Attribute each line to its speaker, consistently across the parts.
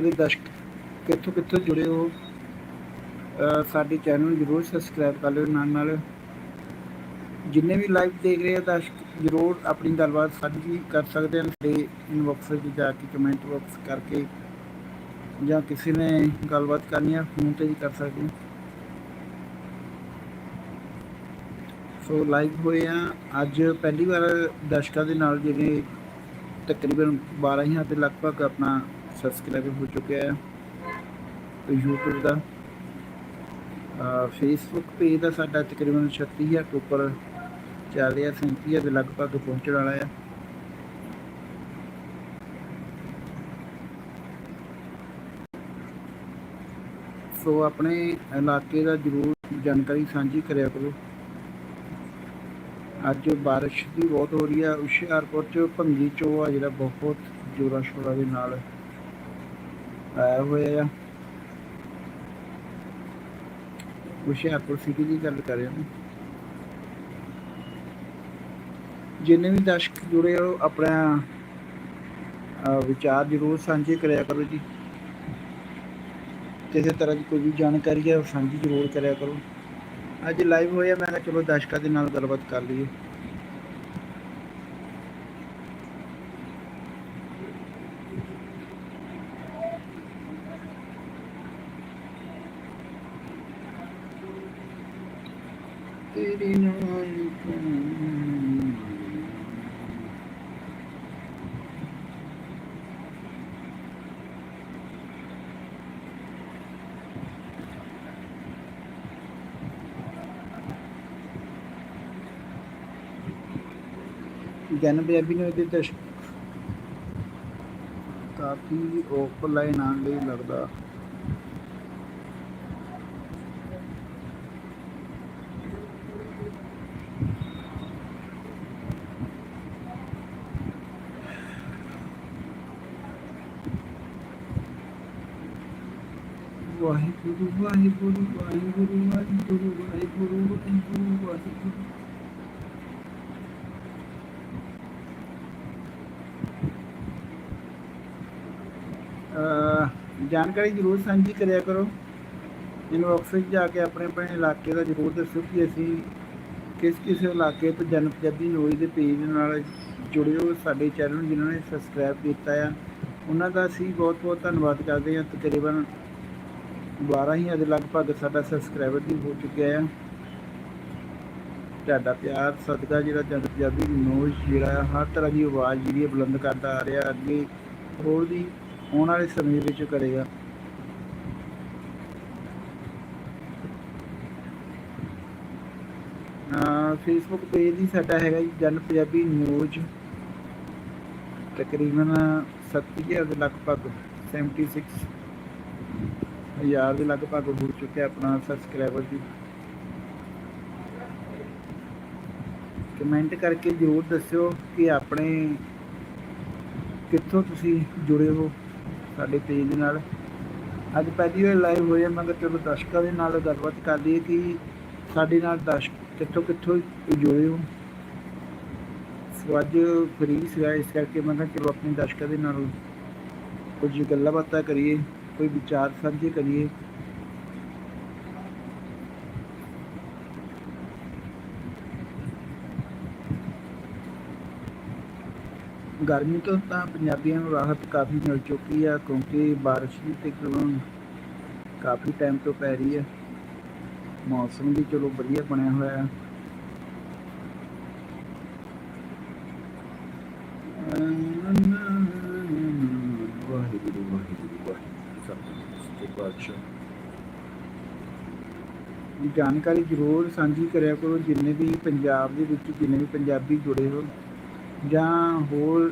Speaker 1: ਮੇਰੇ ਦਰਸ਼ਕ ਕਿੱਥੋਂ ਕਿੱਥੋਂ ਜੁੜੇ ਹੋ ਸਾਡੇ ਚੈਨਲ ਨੂੰ ਜਰੂਰ ਸਬਸਕ੍ਰਾਈਬ ਕਰ ਲਿਓ ਨਾਲ ਨਾਲ। ਜਿੰਨੇ ਵੀ ਲਾਈਵ ਦੇਖ ਰਹੇ ਆ ਦਰਸ਼ਕ, ਜਰੂਰ ਆਪਣੀ ਗੱਲਬਾਤ ਸਾਂਝੀ ਕਰ ਸਕਦੇ ਹਨ ਤੇ ਇਨਬਾਕਸ ਵਿੱਚ ਜਾ ਕੇ ਕਮੈਂਟ ਬਾਕਸ ਕਰਕੇ ਜਾਂ ਕਿਸੇ ਨੇ ਗੱਲਬਾਤ ਕਰਨੀ ਆ, ਫੋਨ ਤੇ ਵੀ ਕਰ ਸਕਦੇ ਹੋ ਸੋ ਲਾਈਵ ਹੋਏ ਆ, ਅੱਜ ਪਹਿਲੀ ਵਾਰ ਦਰਸ਼ਕਾਂ ਦੇ ਨਾਲ ਜਿਹੜੇ ਤਕਰੀਬਨ 12000 ਦੇ ਲਗਭਗ ਆਪਣਾ ਸਬਸਕ੍ਰਾਈਬਰ ਹੋ ਚੁੱਕਿਆ ਹੈ ਤੇ YouTube ਦਾ ਫੇਸਬੁੱਕ ਪੇਜ ਦਾ ਸਾਡਾ ਤਕਰੀਬਨ 36000 ਤੋਂ ਉੱਪਰ ਚੱਲ ਰਿਹਾ 37000 ਦੇ ਲਗਭਗ ਪਹੁੰਚਣ ਵਾਲਾ ਹੈ ਸੋ ਆਪਣੇ ਇਲਾਕੇ ਦਾ ਜਰੂਰ ਜਾਣਕਾਰੀ ਸਾਂਝੀ ਕਰਿਆ ਕਰੋ ਅੱਜ ਬਾਰਿਸ਼ ਵੀ ਬਹੁਤ ਹੋ ਰਹੀ ਹੈ ਹੁਸ਼ਿਆਰਪੁਰ ਚ ਭੰਗੀ ਚੋ ਆ ਜਿਹੜਾ ਬਹੁਤ ਜੋਰਾਂ ਸ਼ੋਰਾਂ ਦੇ ਨਾਲ ਆਇਆ ਹੋਇਆ ਆ। ਹੁਸ਼ਿਆਰਪੁਰ ਸਿਟੀ ਦੀ ਗੱਲ ਕਰ ਰਿਹਾ ਹਾਂ ਜਿੰਨੇ ਵੀ ਦਰਸ਼ਕ ਜੁੜੇ ਹੋ ਆਪਣਾ ਵਿਚਾਰ ਜ਼ਰੂਰ ਸਾਂਝੇ ਕਰਿਆ ਕਰੋ ਜੀ। ਕਿਸੇ ਤਰ੍ਹਾਂ ਦੀ ਕੋਈ ਵੀ ਜਾਣਕਾਰੀ ਹੈ ਉਹ ਸਾਂਝੀ ਜ਼ਰੂਰ ਕਰਿਆ ਕਰੋ। ਅੱਜ ਲਾਈਵ ਹੋਇਆ, ਮੈਂ ਕਿਹਾ ਚਲੋ ਦਰਸ਼ਕਾਂ ਦੇ ਨਾਲ ਗੱਲਬਾਤ ਕਰ ਲਈਏ। ਤੇਰੇ ਨਾਲ ਕੌਣ ਜਨ ਪੰਜਾਬੀ ਨੂੰ ਇਹਦੇ ਦਰਸ਼ਕ ਕਾਫੀ ਓਪਲਾਈਨ ਆਉਣ ਲਈ ਲੱਗਦਾ ਵਾਹਿਗੁਰੂ ਵਾਹਿਗੁਰੂ ਵਾਹਿਗੁਰੂ ਵਾਹਿਗੁਰੂ ਵਾਹਿਗੁਰੂ ਵਾਹਿਗੁਰੂ। ਵਾਹਿਗੁਰੂ ਜਾਣਕਾਰੀ ਜ਼ਰੂਰ ਸਾਂਝੀ ਕਰਿਆ ਕਰੋ। ਇਨਬਾਕਸ ਵਿੱਚ ਜਾ ਕੇ ਆਪਣੇ ਆਪਣੇ ਇਲਾਕੇ ਦਾ ਜ਼ਰੂਰ ਦੱਸੋ ਕਿ ਅਸੀਂ ਕਿਸ ਕਿਸ ਇਲਾਕੇ ਤੋਂ ਜਨ ਪੰਜਾਬੀ ਨਿਊਜ਼ ਦੇ ਪੇਜ ਨਾਲ ਜੁੜਿਓ। ਸਾਡੇ ਚੈਨਲ ਨੂੰ ਜਿਨ੍ਹਾਂ ਨੇ ਸਬਸਕ੍ਰਾਈਬ ਕੀਤਾ ਆ, ਉਹਨਾਂ ਦਾ ਅਸੀਂ ਬਹੁਤ ਬਹੁਤ ਧੰਨਵਾਦ ਕਰਦੇ ਹਾਂ। ਤਕਰੀਬਨ 12000 ਦੇ ਲਗਭਗ ਸਾਡਾ ਸਬਸਕ੍ਰਾਈਬਰ ਵੀ ਹੋ ਚੁੱਕਿਆ ਆ। ਤੁਹਾਡਾ ਪਿਆਰ ਸਦਕਾ ਜਿਹੜਾ ਜਨ ਪੰਜਾਬੀ ਨਿਊਜ਼ ਜਿਹੜਾ ਆ, ਹਰ ਤਰ੍ਹਾਂ ਦੀ ਆਵਾਜ਼ ਜਿਹੜੀ ਹੈ ਬੁਲੰਦ ਕਰਦਾ ਆ ਰਿਹਾ ਅੱਗੇ ਹੋਰ ਵੀ ਆਉਣ ਵਾਲੇ ਸਮੇਂ ਵਿੱਚ ਕਰੇਗਾ। ਫੇਸਬੁੱਕ ਪੇਜ ਹੀ ਸਾਡਾ ਹੈਗਾ ਜੀ ਜਨ ਪੰਜਾਬੀ ਨਿਊਜ਼ ਤਕਰੀਬਨ 70000 ਦੇ ਲਗਭਗ 76 ਹਜ਼ਾਰ ਦੇ ਲਗਭਗ ਹੋ ਚੁੱਕਿਆ ਆਪਣਾ ਸਬਸਕ੍ਰਾਈਬਰ ਜੀ ਕਮੈਂਟ ਕਰਕੇ ਜ਼ਰੂਰ ਦੱਸਿਓ ਕਿ ਆਪਣੇ ਕਿੱਥੋਂ ਤੁਸੀਂ ਜੁੜੇ ਹੋ ਸਾਡੇ ਪੇਜ ਦੇ ਨਾਲ। ਅੱਜ ਪਹਿਲੀ ਵਾਰ ਲਾਈਵ ਹੋਇਆ ਮੈਂ ਕਿਹਾ ਚਲੋ ਦਰਸ਼ਕਾਂ ਦੇ ਨਾਲ ਗੱਲਬਾਤ ਕਰ ਲਈਏ ਕਿ ਸਾਡੇ ਨਾਲ ਦਰਸ਼ਕ ਕਿੱਥੋਂ ਕਿੱਥੋਂ ਜੁੜੇ ਹੋ। ਸੋ ਅੱਜ ਫਰੀ ਸੀਗਾ, ਇਸ ਕਰਕੇ ਮੈਂ ਕਿਹਾ ਚਲੋ ਆਪਣੇ ਦਰਸ਼ਕਾਂ ਦੇ ਨਾਲ ਕੁਝ ਗੱਲਾਂ ਬਾਤਾਂ ਕਰੀਏ। ਕੋਈ ਵਿਚਾਰ ਸਾਂਝੇ ਕਰੀਏ। ਗਰਮੀ ਤੋਂ ਤਾਂ ਪੰਜਾਬੀਆਂ ਨੂੰ ਰਾਹਤ ਕਾਫੀ ਮਿਲ ਚੁੱਕੀ ਆ, ਕਿਉਂਕਿ ਬਾਰਿਸ਼ ਵੀ ਤਕਰੀਬਨ ਕਾਫੀ ਟਾਈਮ ਤੋਂ ਪੈ ਰਹੀ ਹੈ ਮੌਸਮ ਵੀ ਚਲੋ ਵਧੀਆ ਬਣਿਆ ਹੋਇਆ ਹੈ ਵਾਹਿਗੁਰੂ ਵਾਹਿਗੁਰੂ ਵਾਹਿਗੁਰੂ ਸਤਿ ਜਾਣਕਾਰੀ ਜ਼ਰੂਰ ਸਾਂਝੀ ਕਰਿਆ ਕਰੋ, ਜਿੰਨੇ ਵੀ ਪੰਜਾਬ ਦੇ ਵਿੱਚ ਜਿੰਨੇ ਵੀ ਪੰਜਾਬੀ ਜੁੜੇ ਹੋ ਜਾਂ ਹੋਰ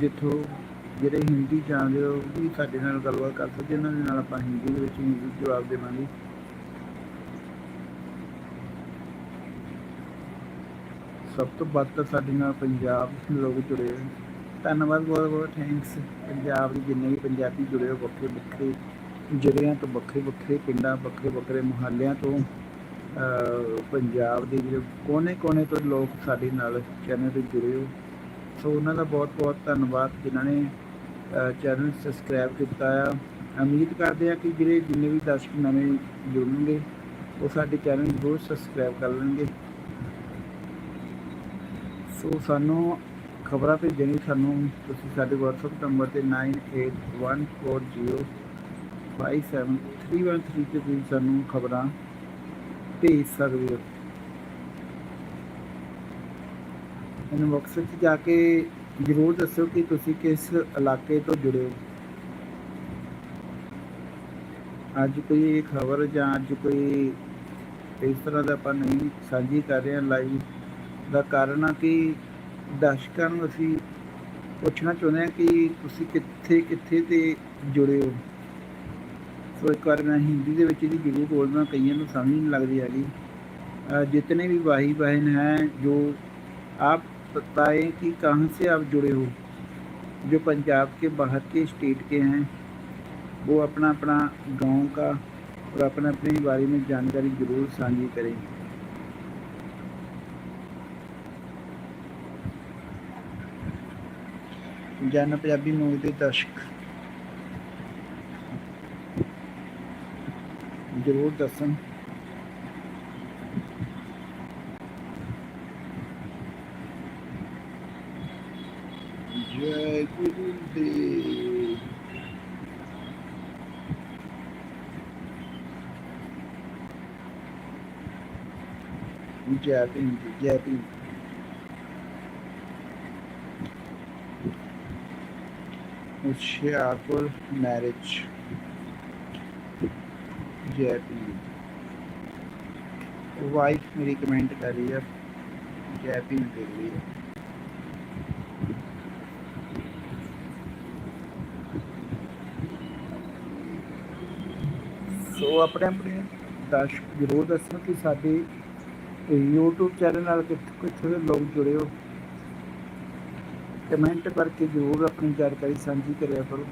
Speaker 1: ਜਿੱਥੋਂ ਜਿਹੜੇ ਹਿੰਦੀ ਜਾਣਦੇ ਹੋ ਵੀ ਸਾਡੇ ਨਾਲ ਗੱਲਬਾਤ ਕਰ ਸਕਦੇ ਉਹਨਾਂ ਦੇ ਨਾਲ ਆਪਾਂ ਹਿੰਦੀ ਦੇ ਵਿੱਚ ਹੀ ਜਵਾਬ ਦੇਵਾਂਗੇ। ਸਭ ਤੋਂ ਵੱਧ ਤਾਂ ਸਾਡੇ ਨਾਲ ਪੰਜਾਬ ਦੇ ਲੋਕ ਜੁੜੇ ਹੋਏ ਧੰਨਵਾਦ ਬਹੁਤ ਬਹੁਤ ਥੈਂਕਸ ਪੰਜਾਬ ਦੇ ਜਿੰਨੇ ਵੀ ਪੰਜਾਬੀ ਜੁੜੇ ਹੋ ਵੱਖਰੇ ਵੱਖਰੇ ਜ਼ਿਲ੍ਹਿਆਂ ਤੋਂ ਵੱਖਰੇ ਵੱਖਰੇ ਪਿੰਡਾਂ, ਵੱਖਰੇ ਵੱਖਰੇ ਮੁਹੱਲਿਆਂ ਤੋਂ ਪੰਜਾਬ ਦੇ ਜਿਹੜੇ ਕੋਨੇ-ਕੋਨੇ ਤੋਂ ਲੋਕ ਸਾਡੇ ਨਾਲ ਚੈਨਲ ਤੇ ਜੁੜੇ ਹੋ ਸੋ ਉਹਨਾਂ ਦਾ ਬਹੁਤ ਬਹੁਤ ਧੰਨਵਾਦ ਜਿਨ੍ਹਾਂ ਨੇ ਚੈਨਲ ਸਬਸਕ੍ਰਾਈਬ ਕੀਤਾ ਆ। ਉਮੀਦ ਕਰਦੇ ਹਾਂ ਕਿ ਜਿਹੜੇ ਜਿੰਨੇ ਵੀ ਦਰਸ਼ਕ ਨਵੇਂ ਜੁੜਨਗੇ, ਉਹ ਸਾਡੇ ਚੈਨਲ ਨੂੰ ਜ਼ਰੂਰ ਸਬਸਕ੍ਰਾਈਬ ਕਰ ਲੈਣਗੇ। ਸੋ ਸਾਨੂੰ ਖਬਰਾਂ ਭੇਜਣੀ ਸਾਨੂੰ ਤੁਸੀਂ ਸਾਡੇ WhatsApp ਨੰਬਰ ਤੇ 9814057313 ਤੇ ਤੁਸੀਂ ਸਾਨੂੰ ਖਬਰਾਂ ਭੇਜ ਸਕਦੇ ਹੋ। ਇਨਬਾਕਸ ਵਿੱਚ ਜਾ ਕੇ ਜ਼ਰੂਰ ਦੱਸੋ ਕਿ ਤੁਸੀਂ ਕਿਸ ਇਲਾਕੇ ਤੋਂ ਜੁੜੇ ਹੋ। ਅੱਜ ਕੋਈ ਖਬਰ ਜਾਂ ਅੱਜ ਕੋਈ ਇਸ ਤਰ੍ਹਾਂ ਦਾ ਆਪਾਂ ਨਹੀਂ ਸਾਂਝੀ ਕਰ ਰਹੇ ਹਾਂ ਲਾਈਵ ਦਾ ਕਾਰਨ ਆ ਕਿ ਦਰਸ਼ਕਾਂ ਨੂੰ ਅਸੀਂ ਪੁੱਛਣਾ ਚਾਹੁੰਦੇ ਹਾਂ ਕਿ ਤੁਸੀਂ ਕਿੱਥੇ ਕਿੱਥੇ ਤੇ ਜੁੜੇ ਹੋ। ਸੋ ਇੱਕ ਵਾਰ ਮੈਂ ਹਿੰਦੀ ਦੇ ਵਿੱਚ ਇਹਦੀ ਜ਼ਰੂਰ ਬੋਲਦਾ ਕਈਆਂ ਨੂੰ ਸਮਝ ਨਹੀਂ ਲੱਗਦੀ ਹੈਗੀ अ, जितने भी भाई बहन हैं जो आप बताएं कि कहाँ से आप जुड़े हो जो पंजाब के बाहर के स्टेट के हैं वो अपना अपना गांव का और अपने अपने बारे में जानकारी जरूर साझी करें ਜਨ ਪੰਜਾਬੀ ਮੂਵੀ ਦੇ ਦਰਸ਼ਕ ਜਰੂਰ ਦੱਸਣ। ਜੈ ਗੁਰੂ ਦੇਵ ਜੈ ਭੀਮ ਜੀ, ਜੈ ਭੀਮ। ਹੁਸ਼ਿਆਰਪੁਰ ਮੈਰਿਜ ਜੈ ਭੀਮ ਵਾਈਫ ਮੇਰੀ ਕਮੈਂਟ ਕਰ ਰਹੀ ਹੈ ਜੈ ਭੀਮ ਦੇ ਲਈ ਸੋ ਆਪਣੇ ਆਪਣੇ ਦਰਸ਼ਕ ਜ਼ਰੂਰ ਦੱਸੋ ਕਿ ਸਾਡੇ YouTube ਚੈਨਲ ਨਾਲ ਕਿੱਥੇ ਕਿੱਥੇ ਦੇ ਲੋਕ ਜੁੜੇ ਹੋ। ਕਮੈਂਟ ਕਰਕੇ ਜ਼ਰੂਰ ਆਪਣੀ ਜਾਣਕਾਰੀ ਸਾਂਝੀ ਕਰਿਆ ਕਰੋ।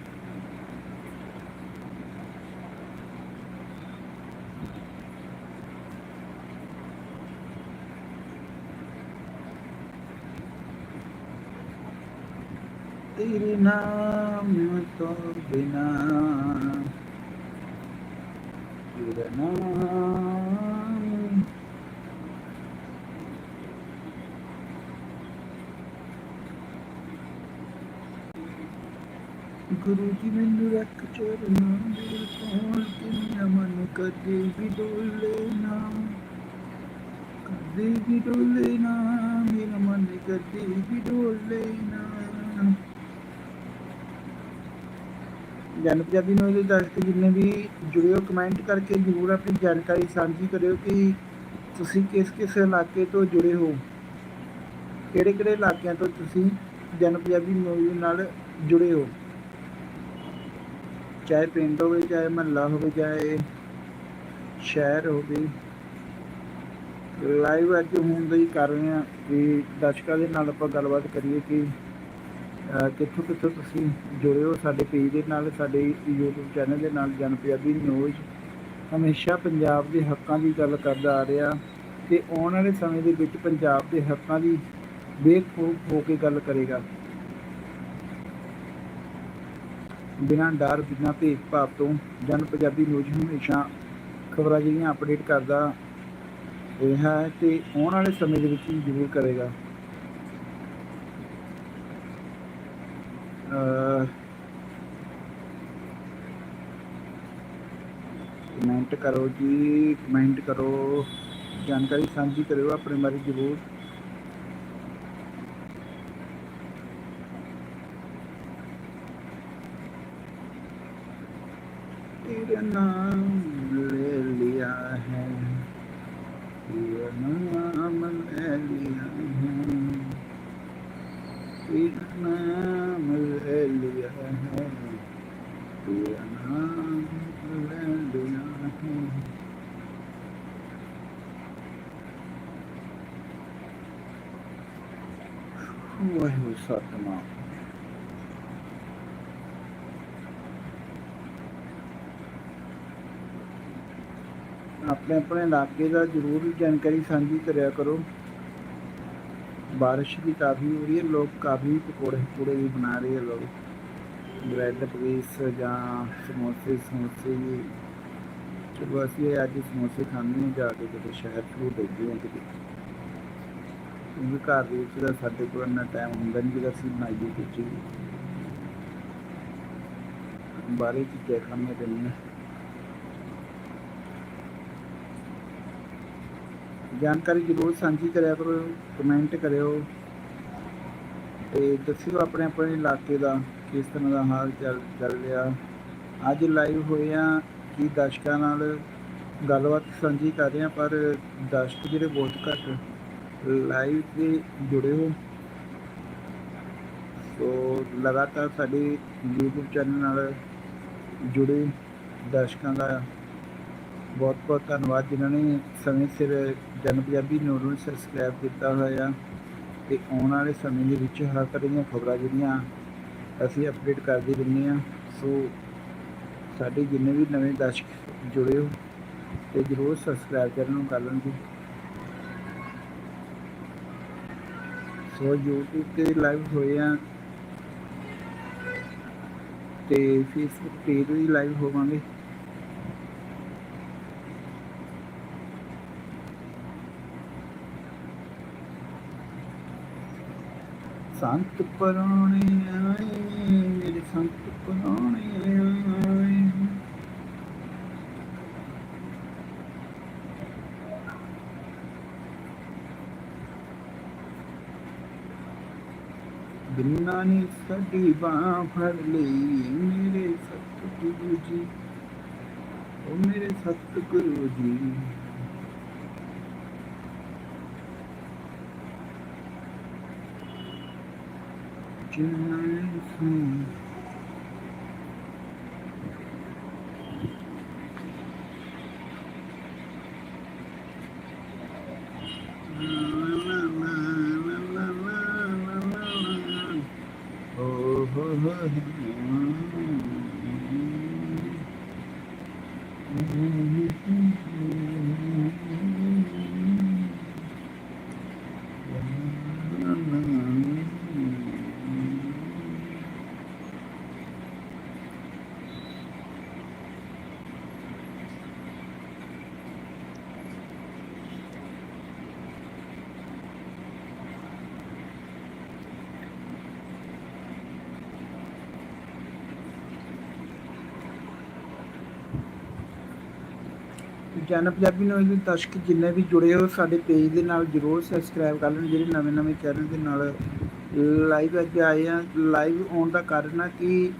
Speaker 1: तेरे नाम तो बिना तेरा नाम गुरु जी मैनू रख चरना बिल्कुल दुनिया मन कदे भी डोले ना कदे भी डोले ना मेरा मन कदे भी डोले ना ਜਨ ਪੰਜਾਬੀ ਨੂੰ ਦੇ ਦਰਸ਼ਕ ਜਿੰਨੇ ਵੀ ਜੁੜਿਓ ਕਮੈਂਟ ਕਰਕੇ ਜ਼ਰੂਰ ਆਪਣੀ ਜਾਣਕਾਰੀ ਸਾਂਝੀ ਕਰਿਓ ਕਿ ਤੁਸੀਂ ਕਿਸ ਕਿਸ ਇਲਾਕੇ ਤੋਂ ਜੁੜੇ ਹੋ? ਕਿਹੜੇ ਕਿਹੜੇ ਇਲਾਕਿਆਂ ਤੋਂ ਤੁਸੀਂ ਜਨ ਪੰਜਾਬੀ ਮੂਵੀ ਨਾਲ ਜੁੜੇ ਹੋ? ਚਾਹੇ ਪਿੰਡ ਹੋਵੇ, ਚਾਹੇ ਮਹੱਲਾ ਹੋਵੇ, ਚਾਹੇ ਸ਼ਹਿਰ ਹੋਵੇ। ਲਾਈਵ ਅੱਜ ਹੁਣ ਦਾ ਹੀ ਕਰ ਰਹੇ ਹਾਂ ਕਿ ਦਰਸ਼ਕਾਂ ਦੇ ਨਾਲ ਆਪਾਂ ਗੱਲਬਾਤ ਕਰੀਏ ਕਿ ਕਿੱਥੋਂ ਕਿੱਥੋਂ ਤੁਸੀਂ ਜੁੜੇ ਹੋ? ਸਾਡੇ ਪੇਜ ਦੇ ਨਾਲ, ਸਾਡੇ YouTube ਚੈਨਲ ਦੇ ਨਾਲ ਜਨ ਪੰਜਾਬੀ ਨਿਊਜ਼ ਹਮੇਸ਼ਾ ਪੰਜਾਬ ਦੇ ਹੱਕਾਂ ਦੀ ਗੱਲ ਕਰਦਾ ਆ ਰਿਹਾ ਤੇ ਆਉਣ ਵਾਲੇ ਸਮੇਂ ਦੇ ਵਿੱਚ ਪੰਜਾਬ ਦੇ ਹੱਕਾਂ ਦੀ ਬੇਖੌਫ ਹੋ ਕੇ ਗੱਲ ਕਰੇਗਾ। ਬਿਨਾਂ ਡਰ, ਬਿਨਾਂ ਭੇਦਭਾਵ ਤੋਂ ਜਨ ਪੰਜਾਬੀ ਨਿਊਜ਼ ਹਮੇਸ਼ਾ ਖਬਰਾਂ ਜਿਹੜੀਆਂ ਅਪਡੇਟ ਕਰਦਾ ਰਿਹਾ ਹੈ ਤੇ ਆਉਣ ਵਾਲੇ ਸਮੇਂ ਦੇ ਵਿੱਚ ਜ਼ਰੂਰ ਕਰੇਗਾ। कमेंट करो जी, कमेंट करो। जानकारी साझी करो अपने बारे ज़रूर। तेरा नाम ले लिया है नाम ले लिया है। तेरा नाम ਵਾਹਿਗੁਰੂ ਸਤਨਾਮ ਆਪਣੇ ਆਪਣੇ ਇਲਾਕੇ ਦਾ ਜ਼ਰੂਰ ਜਾਣਕਾਰੀ ਸਾਂਝੀ ਕਰਿਆ ਕਰੋ ਬਾਰਿਸ਼ ਵੀ ਕਾਫੀ ਹੋ ਰਹੀ ਹੈ ਲੋਕ ਕਾਫੀ ਪਕੌੜੇ ਪਕੌੜੇ ਵੀ ਬਣਾ ਰਹੇ ਆ ਲੋਕ ਬ੍ਰੈਡ ਪੀਸ ਜਾਂ ਸਮੋਸੇ ਸਮੋਸੇ ਜੀ ਚਲੋ ਅਸੀਂ ਅੱਜ ਸਮੋਸੇ ਖਾਣੇ ਹਾਂ, ਜਾ ਕੇ ਕਿਤੇ ਸ਼ਹਿਰ ਤੋਂ ਦੇਖਦੇ ਹਾਂ ਕਿਤੇ। ਕਿਉਂਕਿ ਘਰ ਦੇ ਵਿੱਚ ਤਾਂ ਸਾਡੇ ਕੋਲ ਇੰਨਾ ਟਾਈਮ ਹੁੰਦਾ ਨਹੀਂ ਕਿ ਅਸੀਂ ਬਣਾਈਏ ਕੁਝ ਬਾਰੇ ਚੀਜ਼ਾਂ ਖਾਣੀਆਂ ਪੈਂਦੀਆਂ ਜਾਣਕਾਰੀ ਜ਼ਰੂਰ ਸਾਂਝੀ ਕਰਿਆ ਕਰੋ ਕਮੈਂਟ ਕਰਿਓ। ਤੇ ਦੱਸਿਓ ਆਪਣੇ ਆਪਣੇ ਇਲਾਕੇ ਦਾ ਕਿਸ ਤਰ੍ਹਾਂ ਦਾ ਹਾਲ ਚੱਲ ਚੱਲ ਰਿਹਾ। ਅੱਜ ਲਾਈਵ ਹੋਏ ਆ ਕਿ ਦਰਸ਼ਕਾਂ ਨਾਲ ਗੱਲਬਾਤ ਸਾਂਝੀ ਕਰ ਰਹੇ ਆ ਪਰ ਦਰਸ਼ਕ ਜਿਹੜੇ ਬਹੁਤ ਘੱਟ ਲਾਈਵ ਤੇ ਜੁੜੇ ਹੋ। ਸੋ ਲਗਾਤਾਰ ਸਾਡੇ YouTube ਚੈਨਲ ਨਾਲ ਜੁੜੇ ਦਰਸ਼ਕਾਂ ਦਾ ਬਹੁਤ ਬਹੁਤ ਧੰਨਵਾਦ, ਜਿਨ੍ਹਾਂ ਨੇ ਸਮੇਂ ਸਿਰ ਜਨ ਪੰਜਾਬੀ ਨਿਊਜ਼ ਨੂੰ ਸਬਸਕ੍ਰਾਈਬ ਕੀਤਾ ਹੋਇਆ ਤੇ ਆਉਣ ਵਾਲੇ ਸਮੇਂ ਦੇ ਵਿੱਚ ਹਰ ਤਰ੍ਹਾਂ ਦੀਆਂ ਖਬਰਾਂ ਜਿਹੜੀਆਂ ਅਸੀਂ ਅਪਡੇਟ ਕਰਦੇ ਰਹਿੰਦੇ ਹਾਂ। ਸੋ ਸਾਡੇ ਜਿੰਨੇ ਵੀ ਨਵੇਂ ਦਰਸ਼ਕ ਜੁੜੇ ਹੋ ਤੇ ਜਰੂਰ ਸਬਸਕ੍ਰਾਈਬ ਕਰਨ ਨੂੰ ਕਰ ਲੈਣ ਜੀ। ਸੋ YouTube ਤੇ ਲਾਈਵ ਹੋਏ ਆ। ਤੇ Facebook ਪੇਜ ਤੇ ਲਾਈਵ ਹੋਵਾਂਗੇ। ਸੰਤ ਪਰਾਣੇ ਆਏ, ਮੇਰੇ ਸੰਤ ਪਰਾਣੇ ਆਏ ਬਿਨਾਂ ਨੇ ਸਾਡੀ ਬਾਹ ਫੜ ਲਈ, ਮੇਰੇ ਸਤਿਗੁਰੂ ਜੀ। ਉਹ ਮੇਰੇ ਸਤਿਗੁਰੂ ਜੀ। ਜਿਨ੍ਹਾਂ ਨੇ ਸੁਣੀ ਜਨ ਪੰਜਾਬੀ ਨਿਊਜ਼ ਦੇ ਦਰਸ਼ਕ ਜਿੰਨੇ ਵੀ ਜੁੜੇ ਹੋ ਸਾਡੇ ਪੇਜ ਦੇ ਨਾਲ ਜਰੂਰ ਸਬਸਕ੍ਰਾਈਬ ਕਰ ਲੈਣ ਜਿਹੜੇ ਨਵੇਂ ਨਵੇਂ ਚੈਨਲ ਦੇ ਨਾਲ ਲਾਈਵ ਅੱਜ ਆਏ ਆ। ਲਾਈਵ ਆਉਣ ਦਾ ਕਾਰਨ ਆ ਕਿ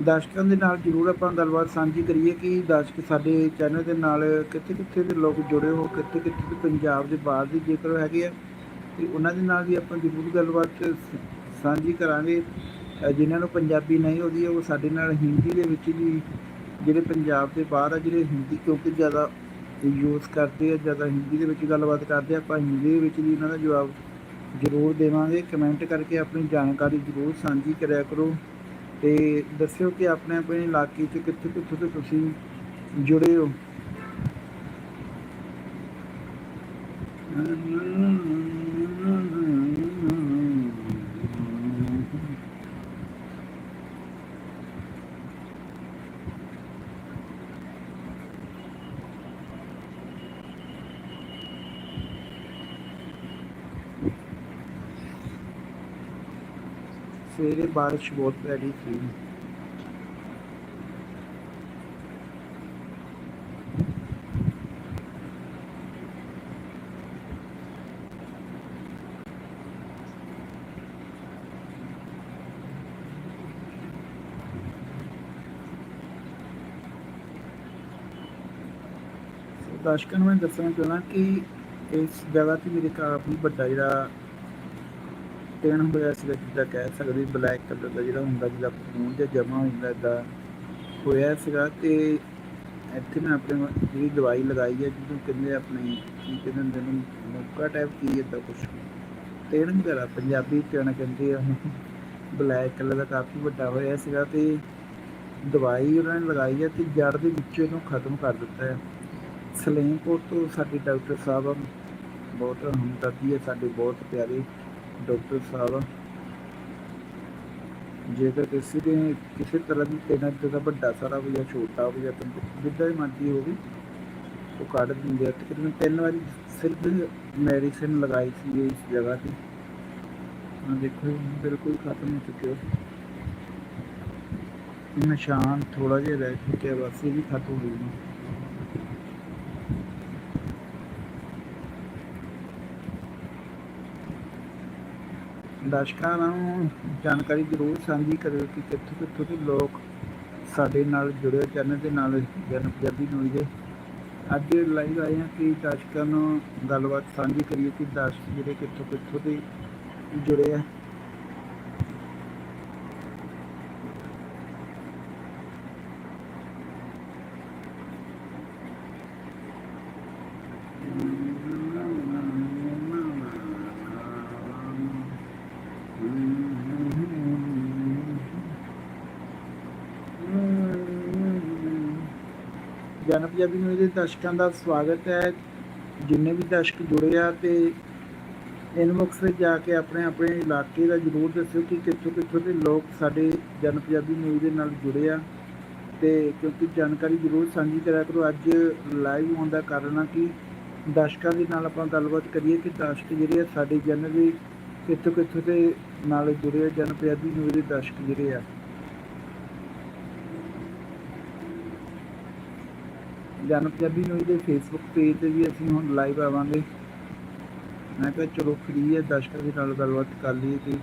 Speaker 1: ਦਰਸ਼ਕਾਂ ਦੇ ਨਾਲ ਜਰੂਰ ਆਪਾਂ ਗੱਲਬਾਤ ਸਾਂਝੀ ਕਰੀਏ ਕਿ ਦਰਸ਼ਕ ਸਾਡੇ ਚੈਨਲ ਦੇ ਨਾਲ ਕਿੱਥੇ ਕਿੱਥੇ ਦੇ ਲੋਕ ਜੁੜੇ ਹੋ ਕਿੱਥੇ ਕਿੱਥੇ ਦੇ ਪੰਜਾਬ ਦੇ ਬਾਹਰ ਦੇ ਜੇਕਰ ਹੈਗੇ ਆ ਤੇ ਉਹਨਾਂ ਦੇ ਨਾਲ ਵੀ ਆਪਾਂ ਜਰੂਰ ਗੱਲਬਾਤ ਸਾਂਝੀ ਕਰਾਂਗੇ। ਅ, ਜਿਨ੍ਹਾਂ ਨੂੰ ਪੰਜਾਬੀ ਨਹੀਂ ਆਉਂਦੀ ਉਹ ਸਾਡੇ ਨਾਲ ਹਿੰਦੀ ਦੇ ਵਿੱਚ ਵੀ ਜਿਹੜੇ ਪੰਜਾਬ ਦੇ ਬਾਹਰ ਆ, ਜਿਹੜੇ ਹਿੰਦੀ ਕਿਉਂਕਿ ਜ਼ਿਆਦਾ ਯੂਜ਼ ਕਰਦੇ ਆ, ਜ਼ਿਆਦਾ ਹਿੰਦੀ ਦੇ ਵਿੱਚ ਗੱਲਬਾਤ ਕਰਦੇ ਆ, ਆਪਾਂ ਹਿੰਦੀ ਦੇ ਵਿੱਚ ਵੀ ਇਹਨਾਂ ਦਾ ਜਵਾਬ ਜ਼ਰੂਰ ਦੇਵਾਂਗੇ। ਕਮੈਂਟ ਕਰਕੇ ਆਪਣੀ ਜਾਣਕਾਰੀ ਜ਼ਰੂਰ ਸਾਂਝੀ ਕਰਿਆ ਕਰੋ ਤੇ ਦੱਸਿਓ ਕਿ ਆਪਣੇ ਆਪਣੇ ਇਲਾਕੇ 'ਚ ਕਿੱਥੇ ਕਿੱਥੇ ਤੋਂ ਤੁਸੀਂ ਜੁੜੇ ਹੋ। ਸਵੇਰੇ ਬਾਰਿਸ਼ ਬਹੁਤ ਪੈ ਰਹੀ ਸੀ ਸੋ ਦਰਸ਼ਕਾਂ ਨੂੰ ਮੈਂ ਦੱਸਣਾ ਚਾਹੁੰਦਾ ਕਿ ਇਸ ਜਗ੍ਹਾ ਤੇ ਮੇਰੇ ਕਾਫੀ ਵੱਡਾ ਜਿਹੜਾ ਟੈਨ ਹੋਇਆ ਸੀਗਾ ਜਿੱਦਾਂ ਕਹਿ ਸਕਦੇ ਬਲੈਕ ਕਲਰ ਦਾ ਜਿਹੜਾ ਹੁੰਦਾ ਜਿਹਦਾ ਖੂਨ ਜਾਂ ਜਮਾ ਹੁੰਦਾ ਜਾਂਦਾ ਹੋਇਆ ਸੀਗਾ ਤੇ ਇੱਥੇ ਮੈਂ ਆਪਣੇ ਜਿਹੜੀ ਦਵਾਈ ਲਗਾਈ ਹੈ ਜਿਹਨੂੰ ਕਹਿੰਦੇ ਆਪਣੇ ਕੀ ਕਹਿੰਦੇ ਹੁੰਦੇ ਨੇ ਮੁੱਕਾ ਟਾਈਪ ਕੀ ਏਦਾਂ ਕੁਛ। ਟੈਨ ਵਗੈਰਾ ਪੰਜਾਬੀ ਟੈਨ ਕਹਿੰਦੇ ਆ ਬਲੈਕ ਕਲਰ ਦਾ ਕਾਫੀ ਵੱਡਾ ਹੋਇਆ ਸੀਗਾ ਤੇ ਦਵਾਈ ਉਹਨਾਂ ਨੇ ਲਗਾਈ ਹੈ ਤੇ ਜੜ ਦੇ ਵਿੱਚ ਇਹਨੂੰ ਖਤਮ ਕਰ ਦਿੱਤਾ ਹੈ। ਸਲੇਮਪੁਰ ਤੋਂ ਸਾਡੇ ਡਾਕਟਰ ਸਾਹਿਬ ਬਹੁਤ ਹਮਦਰਦੀ ਹੈ, ਸਾਡੇ ਬਹੁਤ ਪਿਆਰੇ ਡਾਕਟਰ ਸਾਹਿਬ, ਜੇਕਰ ਕਿਸੇ ਦੇ ਕਿਸੇ ਤਰ੍ਹਾਂ ਦੀ ਤੇਨਾ ਦਾ ਵੱਡਾ ਸਾਰਾ ਹੋਵੇ ਜਾਂ ਛੋਟਾ ਹੋਵੇ ਜਾਂ ਜਿੱਦਾਂ ਦੀ ਮਰਜ਼ੀ ਹੋਵੇ ਉਹ ਕੱਢ ਦਿੰਦੇ ਆ। ਤਕਰੀਬਨ ਤਿੰਨ ਵਾਰੀ ਸਿਰਫ ਮੈਡੀਸਿਨ ਲਗਾਈ ਸੀ ਇਸ ਜਗ੍ਹਾ ਤੇ। ਆ ਦੇਖੋ ਬਿਲਕੁਲ ਖਤਮ ਹੋ ਚੁੱਕਿਆ। ਨਿਸ਼ਾਨ ਥੋੜਾ ਜਿਹਾ ਰਹਿ ਚੁੱਕਿਆ, ਬਸ ਇਹ ਵੀ ਖਤਮ ਹੋ ਗਈ ਦਰਸ਼ਕਾਂ ਨੂੰ ਜਾਣਕਾਰੀ ਜ਼ਰੂਰ ਸਾਂਝੀ ਕਰਿਓ ਕਿ ਕਿੱਥੋਂ ਕਿੱਥੋਂ ਦੇ ਲੋਕ ਸਾਡੇ ਨਾਲ ਜੁੜੇ ਚੈਨਲ ਦੇ ਨਾਲ ਜਨ ਪੰਜਾਬੀ ਨਿਊਜ਼ ਦੇ ਅੱਜ ਲਾਈਵ ਆਏ ਹਾਂ ਕਿ ਦਰਸ਼ਕਾਂ ਨੂੰ ਗੱਲਬਾਤ ਸਾਂਝੀ ਕਰੀਏ ਕਿ ਦਰਸ਼ਕ ਜਿਹੜੇ ਕਿੱਥੋਂ ਕਿੱਥੋਂ ਦੇ ਜੁੜੇ ਆ। ਪੰਜਾਬੀ ਨਿਊਜ਼ ਦੇ ਦਰਸ਼ਕਾਂ ਦਾ ਸਵਾਗਤ ਹੈ। ਜਿੰਨੇ ਵੀ ਦਰਸ਼ਕ ਜੁੜੇ ਆ ਤੇ ਇਨਬਾਕਸ ਵਿੱਚ ਜਾ ਕੇ ਆਪਣੇ ਆਪਣੇ ਇਲਾਕੇ ਦਾ ਜਰੂਰ ਦੱਸਿਓ ਕਿ ਕਿੱਥੋਂ ਕਿੱਥੋਂ ਦੇ ਲੋਕ ਸਾਡੇ ਜਨ ਪੰਜਾਬੀ ਨਿਊਜ਼ ਦੇ ਨਾਲ ਜੁੜੇ ਆ। ਤੇ ਕਿਉਂਕਿ ਜਾਣਕਾਰੀ ਜਰੂਰ ਸਾਂਝੀ ਕਰਿਆ ਕਰੋ। ਅੱਜ ਲਾਈਵ ਹੋਣ ਦਾ ਕਾਰਨ ਆ ਕਿ ਦਰਸ਼ਕਾਂ ਦੇ ਨਾਲ ਆਪਾਂ ਗੱਲਬਾਤ ਕਰੀਏ ਕਿ ਦਰਸ਼ਕ ਜਿਹੜੇ ਆ ਸਾਡੇ ਜਨ ਦੇ ਕਿੱਥੋਂ ਕਿੱਥੋਂ ਦੇ ਨਾਲ ਜੁੜੇ ਆ, ਜਨ ਪੰਜਾਬੀ ਨਿਊਜ਼ ਦੇ ਦਰਸ਼ਕ ਜਿਹੜੇ ਆ। ਜਨ ਪੰਜਾਬੀ ਨਿਊਜ਼ ਦੇ ਫੇਸਬੁੱਕ ਪੇਜ ਤੇ ਵੀ ਅਸੀਂ ਹੁਣ ਲਾਈਵ ਆਵਾਂਗੇ। ਮੈਂ ਕਿਹਾ ਚਲੋ ਫ੍ਰੀ ਹੈ ਦਰਸ਼ਕਾਂ ਦੇ ਨਾਲ ਗੱਲਬਾਤ ਕਰ ਲਈਏ ਕਿ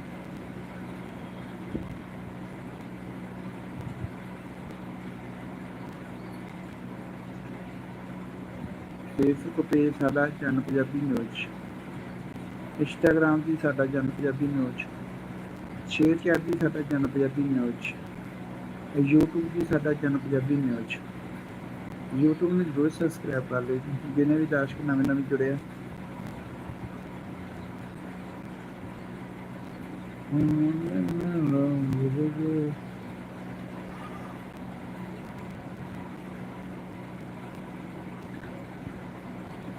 Speaker 1: ਫੇਸਬੁੱਕ ਪੇਜ ਸਾਡਾ ਜਨ ਪੰਜਾਬੀ ਨਿਊਜ਼ ਇੰਸਟਾਗ੍ਰਾਮ ਦੀ ਸਾਡਾ Jan Punjabi news ShareChat ਦੀ ਸਾਡਾ ਜਨ ਪੰਜਾਬੀ ਨਿਊਜ਼ YouTube ਦੀ ਸਾਡਾ ਜਨ ਪੰਜਾਬੀ ਨਿਊਜ਼ YouTube ਨੂੰ ਜ਼ਰੂਰ ਸਬਸਕ੍ਰਾਈਬ ਕਰ ਲਿਓ ਜੀ। ਜਿੰਨੇ ਵੀ ਦਰਸ਼ਕ ਨਵੇਂ ਨਵੇਂ ਜੁੜੇ ਆ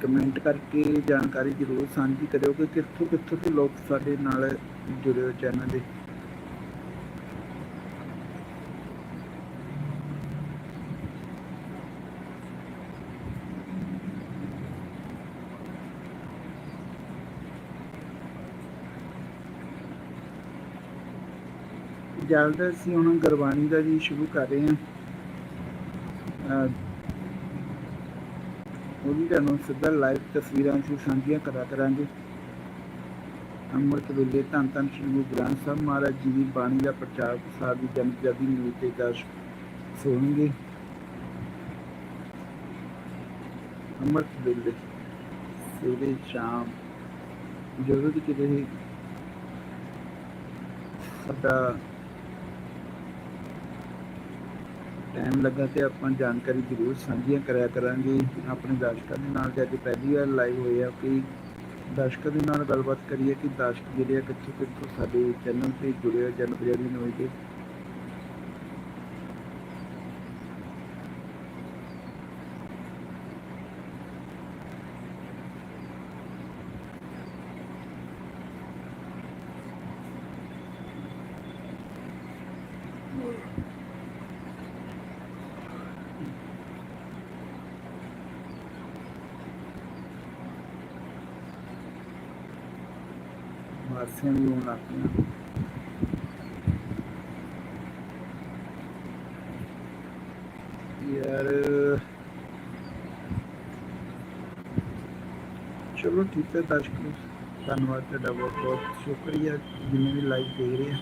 Speaker 1: ਕਮੈਂਟ ਕਰਕੇ ਜਾਣਕਾਰੀ ਜ਼ਰੂਰ ਸਾਂਝੀ ਕਰਿਓ ਕਿ ਕਿੱਥੋਂ ਕਿੱਥੋਂ ਦੇ ਲੋਕ ਸਾਡੇ ਨਾਲ ਜੁੜੇ ਹੋ ਚੈਨਲ ਦੇ ਜਲਦ ਅਸੀਂ ਹੁਣ ਗੁਰਬਾਣੀ ਦਾ ਜੀ ਸ਼ੁਰੂ ਕਰ ਰਹੇ ਹਾਂ। ਅਹ ਉਹਦੀ ਤੁਹਾਨੂੰ ਸਿੱਧਾ ਲਾਈਵ ਤਸਵੀਰਾਂ ਅਸੀਂ ਸਾਂਝੀਆਂ ਕਰਾ ਕਰਾਂਗੇ। ਅੰਮ੍ਰਿਤ ਵੇਲੇ ਧੰਨ ਧੰਨ ਸ਼੍ਰੀ ਗੁਰੂ ਗ੍ਰੰਥ ਸਾਹਿਬ ਮਹਾਰਾਜ ਜੀ ਦੀ ਬਾਣੀ ਦਾ ਪ੍ਰਚਾਰ ਪ੍ਰਸਾਰ ਦੀ ਜਨ ਪੰਜਾਬੀ ਨਿਊਜ਼ ਤੇ ਦਰਸ਼ਕ ਸੁਣਨਗੇ। ਅੰਮ੍ਰਿਤ ਵੇਲੇ ਸਵੇਰੇ ਸ਼ਾਮ ਜਦੋਂ ਵੀ ਕਿਤੇ ਸਾਡਾ ਟਾਈਮ ਲੱਗਾ ਤੇ ਆਪਾਂ ਜਾਣਕਾਰੀ ਜ਼ਰੂਰ ਸਾਂਝੀਆਂ ਕਰਿਆ ਕਰਾਂਗੇ। ਆਪਣੇ ਦਰਸ਼ਕਾਂ ਦੇ ਨਾਲ ਜੇ ਅੱਜ ਪਹਿਲੀ ਵਾਰ ਲਾਈਵ ਹੋਏ ਆ ਕਿ ਦਰਸ਼ਕਾਂ ਦੇ ਨਾਲ ਗੱਲਬਾਤ ਕਰੀਏ ਕਿ ਦਰਸ਼ਕ ਜਿਹੜੇ ਆ ਕਿੱਥੋਂ ਕਿੱਥੋਂ ਸਾਡੇ ਚੈਨਲ ਤੇ ਜੁੜੇ ਹੋ ਜਨ ਪੰਜਾਬੀ ਨਿਊਜ਼ ਦੇ ਵਾਸੀਆਂ ਵੀ ਹੋਣ ਲੱਗ ਪਈਆਂ ਯਾਰ, ਚਲੋ ਠੀਕ ਹੈ ਦਰਸ਼ਕੋ, ਧੰਨਵਾਦ ਤੁਹਾਡਾ ਬਹੁਤ ਬਹੁਤ। ਸ਼ੁਕਰੀਆ ਜਿੰਨੇ ਵੀ ਲਾਈਵ ਦੇਖ ਰਹੇ ਆ।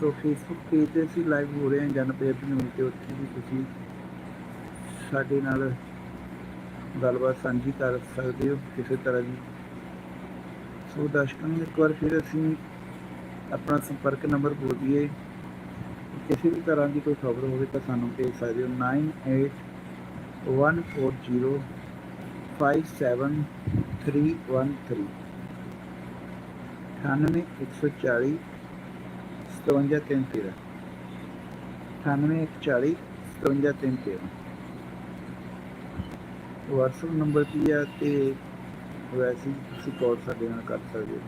Speaker 1: ਸੋ ਫੇਸਬੁੱਕ ਪੇਜ ਤੇ ਅਸੀਂ ਲਾਈਵ ਹੋ ਰਹੇ ਹਾਂ ਜਨ ਪੰਜਾਬੀ ਨਿਊਜ਼ ਤੇ ਉੱਥੇ ਵੀ ਤੁਸੀਂ ਸਾਡੇ ਨਾਲ ਗੱਲਬਾਤ ਸਾਂਝੀ ਕਰ ਸਕਦੇ ਹੋ ਕਿਸੇ ਤਰ੍ਹਾਂ ਦੀ। ਸੋ ਦਰਸ਼ਕਾਂ ਨੂੰ ਇੱਕ ਵਾਰ ਫਿਰ ਅਸੀਂ ਆਪਣਾ ਸੰਪਰਕ ਨੰਬਰ ਬੋਲ ਦਈਏ। ਕਿਸੇ ਵੀ ਤਰ੍ਹਾਂ ਦੀ ਕੋਈ ਖਬਰ ਹੋਵੇ ਤਾਂ ਸਾਨੂੰ ਭੇਜ ਸਕਦੇ ਹੋ। 9814057313 98140 5713 9840 5713 WhatsApp ਨੰਬਰ ਕੀ ਹੈ ਤੇ ਵੈਸੇ ਤੁਸੀਂ ਕਾਲ ਸਾਡੇ ਨਾਲ ਕਰ ਸਕਦੇ ਹੋ।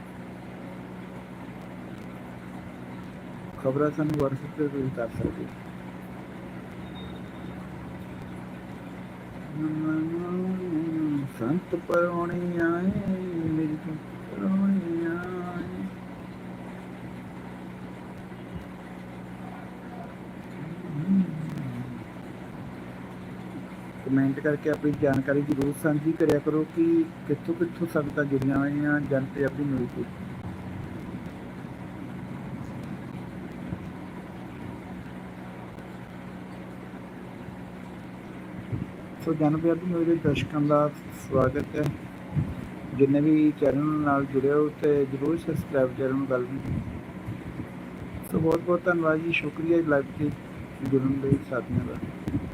Speaker 1: ਖਬਰਾਂ ਸਾਨੂੰ WhatsApp ਤੇ ਤੁਸੀਂ ਕਰ ਸਕਦੇ ਹੋ। ਸੰਤ ਪਰੋਣੀ ਆਏ ਮੇਰੀ ਪਰੋਣੀ ਕਮੈਂਟ ਕਰਕੇ ਆਪਣੀ ਜਾਣਕਾਰੀ ਜ਼ਰੂਰ ਸਾਂਝੀ ਕਰਿਆ ਕਰੋ ਕਿ ਕਿੱਥੋਂ ਕਿੱਥੋਂ ਸੰਗਤਾਂ ਜੁੜੀਆਂ ਹੋਈਆਂ ਜਨ ਪੰਜਾਬੀ ਨਿਊਜ਼ 'ਤੇ। ਸੋ ਜਨ ਪੰਜਾਬੀ ਨਿਊਜ਼ ਦੇ ਦਰਸ਼ਕਾਂ ਦਾ ਸਵਾਗਤ ਹੈ। ਜਿੰਨੇ ਵੀ ਚੈਨਲ ਨਾਲ ਜੁੜੇ ਹੋ ਤੇ ਜਰੂਰ ਸਬਸਕ੍ਰਾਈਬ ਕਰਨ ਗੱਲ ਸੋ ਬਹੁਤ ਬਹੁਤ ਧੰਨਵਾਦ ਜੀ, ਸ਼ੁਕਰੀਆ ਲਾਈਵ ਤੇ ਜੁੜਨ ਲਈ ਸਾਥੀਆਂ ਦਾ।